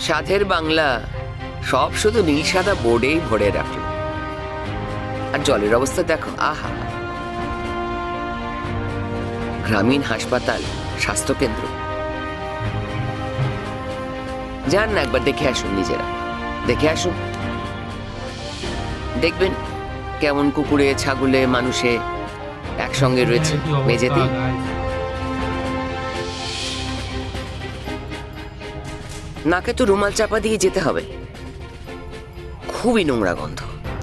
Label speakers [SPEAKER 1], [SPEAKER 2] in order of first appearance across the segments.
[SPEAKER 1] সাধের বাংলা সব শুধু নীল সাদা বোর্ডেই ভরে রাখল। আর জলের অবস্থা দেখো আহা। গ্রামীণ হাসপাতাল স্বাস্থ্যকেন্দ্র। যান না একবার দেখে আসুন নিজেরা। দেখে আসুন। দেখবেন কেমন কুকুরে ছাগলে মানুষে একসঙ্গে রয়েছে
[SPEAKER 2] কি
[SPEAKER 1] নাকে তো রুমাল চাপা দিয়ে যেতে হবে। খুবই নোংরা গন্ধ।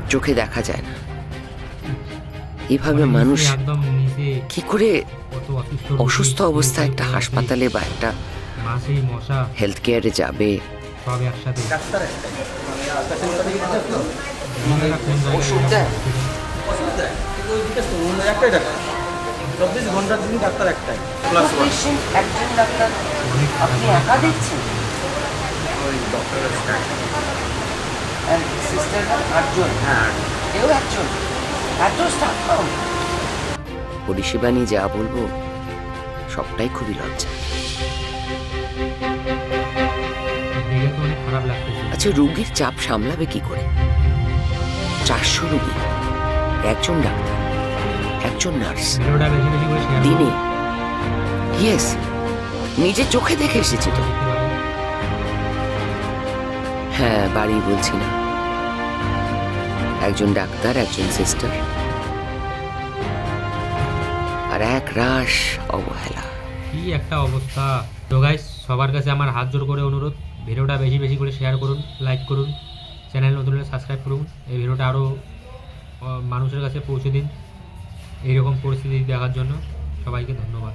[SPEAKER 1] চোখে দেখা যায় না। এভাবে
[SPEAKER 2] মানে
[SPEAKER 1] মানুষ কি করে
[SPEAKER 2] অসুস্থ
[SPEAKER 1] অবস্থায় একটা হাসপাতালে বা একটা
[SPEAKER 2] মাছি
[SPEAKER 1] হেলথ কেয়ারে যাবে।
[SPEAKER 3] মানে চব্বিশ ঘণ্টার জন্য ডাক্তার একটাই। প্লাস ওয়ান
[SPEAKER 1] একজন ডাক্তার? আপনি একা দেখছেন?
[SPEAKER 3] ওই ডক্টরের স্টাফ
[SPEAKER 1] সিস্টার আটজন?
[SPEAKER 3] হ্যাঁ
[SPEAKER 1] এও একজন? এত স্টাফ পরিষেবা নিয়ে যা বলব সবটাই খুবই লজ্জা। আচ্ছা রুগীর চাপ সামলাবে কি করে? চারশো রুগী একজন ডাক্তার একজন নার্স। দিনে ইয়েস নিজে চোখে দেখে এসেছি তো। হ্যাঁ বাড়ি বলছি না। একজন ডাক্তার, একজন সিস্টার। আর এক রাশ অবহেলা।
[SPEAKER 2] কি একটা অবস্থা। তো গাইস সবার কাছে আমার হাত জোর করে অনুরোধ। ভিডিওটা বেশি বেশি করে শেয়ার করুন লাইক করুন চ্যানেল নতুন হলে সাবস্ক্রাইব করুন। এই ভিডিওটা আরও মানুষের কাছে পৌঁছে দিন। এইরকম পরিস্থিতি দেখার জন্য সবাইকে ধন্যবাদ।